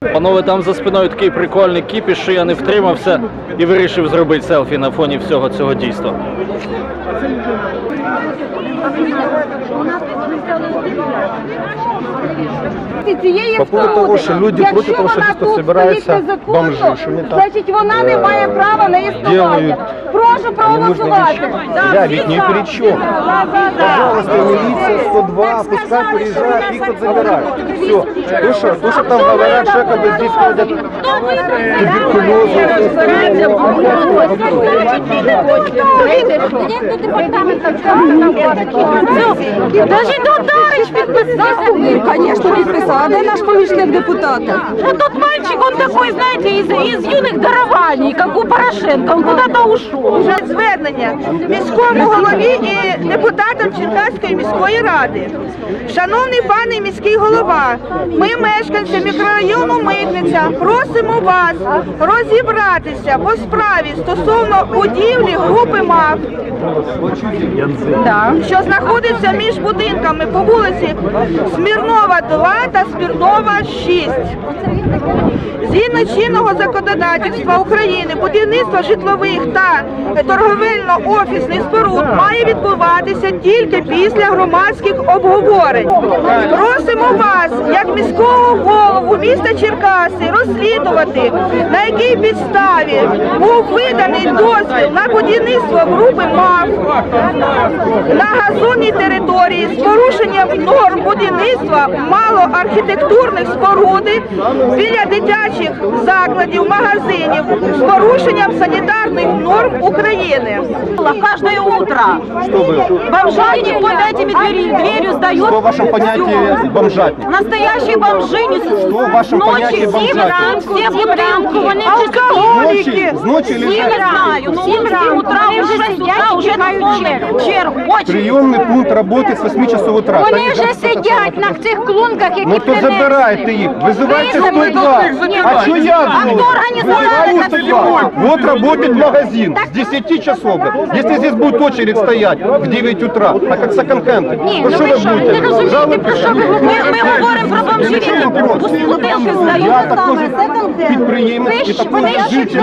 Панове, там за спиною такий прикольний кіпіш, що я не втримався і вирішив зробити селфі на фоні всього цього дійства. Цієї По поводу того, що люди Якщо проти того, що вона тут збираються стоїть незаконно, бомжи, що вони там, значить вона не е, має права на існування. Прошу проголосувати. Я ведь ни при чем. Пожалуйста, милиция 102, пускай приезжают, их тут забирают. Все. То, что, то, что там говорят, что якобы здесь ходят Даже Додарич підписав. Звісно, підписав. Де наш помічник депутата? Ну тот мальчик, он такой, знаете, из, из юных дарований, как у Порошенко, он куда-то ушел. звернення міському голові і депутатам Черкаської міської ради. Шановний пане міський голова, ми, мешканці мікрорайону Митниця, просимо вас розібратися по справі стосовно будівлі групи МАФ, що знаходиться між будинками по вулиці Смірнова 2 та Смірнова 6. Згідно чинного законодавства України, будівництво житлових та торговельно-офісних споруд має відбуватися тільки після громадських обговорень. Просимо вас, як міського голову міста Черкаси, розслідувати, на якій підставі був виданий дозвіл на будівництво групи МАФ на газонній території з порушенням норм будівництва малоархітектурних споруди біля дитячих закладів, магазинів з порушенням санітарних норм України. Каждое утро Что вы? бомжатник под этими двери, дверью сдает. Что в вашем понятии бомжатник? Настоящие бомжи не Что в вашем понятии бомжатник? все будинку, вони Ночи, с ночи Я лежат. не знаю, ну в 7 утра, уже 6 утра, уже на чергу. Очень. Приемный пункт работает с 8 часов утра. Вони вже сидять на цих клунках, які Ну то забирайте их, вызывайте 102. А что я А должен? кто организовал Вот это 102. Вот работает магазин с 10 часов. Если здесь будет очередь стоять в 9 утра, так как секонд-хенд, то что вы будете? Жалобы писать? Ми, ми говоримо про бомжів, Який які вопрос? будинки Я здають. також підприємець і також житель,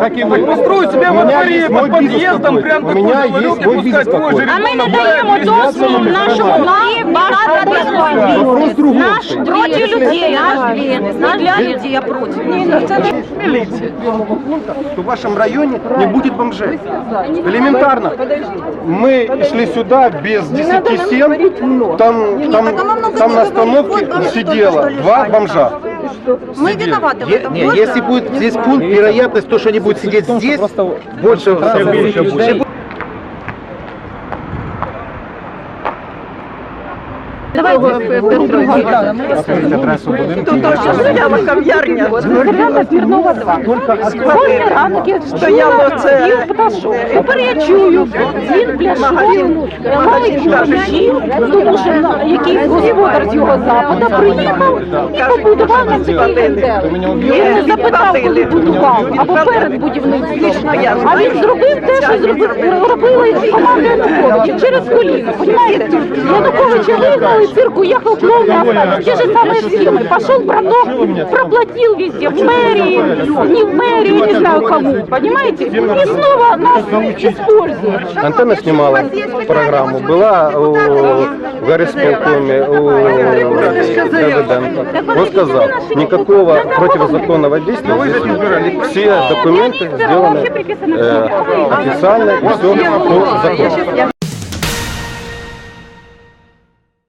так і ви. Построй себе У во меня дворе, есть под мой бизнес подъездом, такой. прям У такой меня завалил, есть мой пускай бизнес твой такой. же А ми не ребенок даємо гуляет, дозволу везде нашому собирает. нашому Вопрос другой. Наш проти людей, наш не для людей, а проти. что в вашем районе не будет бомжей. Элементарно. Мы шли сюда без 10-7, там, там, там на остановке сидело два бомжа. Ми виноваты в этом. Не, если будет здесь пункт, вероятность, то, что они будут сидеть здесь, больше всего. Зерляна Смірнова 2. Кожен ранок я стояла це і пташок. Тепер я чую, він пляшок, малий бомжів, тому що на- якийсь господар з його запада приїхав і побудував на такий контент. Він не запитав, коли будував, або перед будівництвом. А він зробив те, що зробив, робили команда Януковича. Через коліно, понимаете? Януковича вигнали, цирк уехал клоун на асфальт. Те же самые схемы. Пошел браток, проплатил везде, в мэрии, не в мэрии, не знаю кому, понимаете? И снова нас используют. Антенна снимала программу, была у, в горисполкоме у. Он сказал, никакого противозаконного действия здесь нет. Все документы сделаны э, официально и все по закону.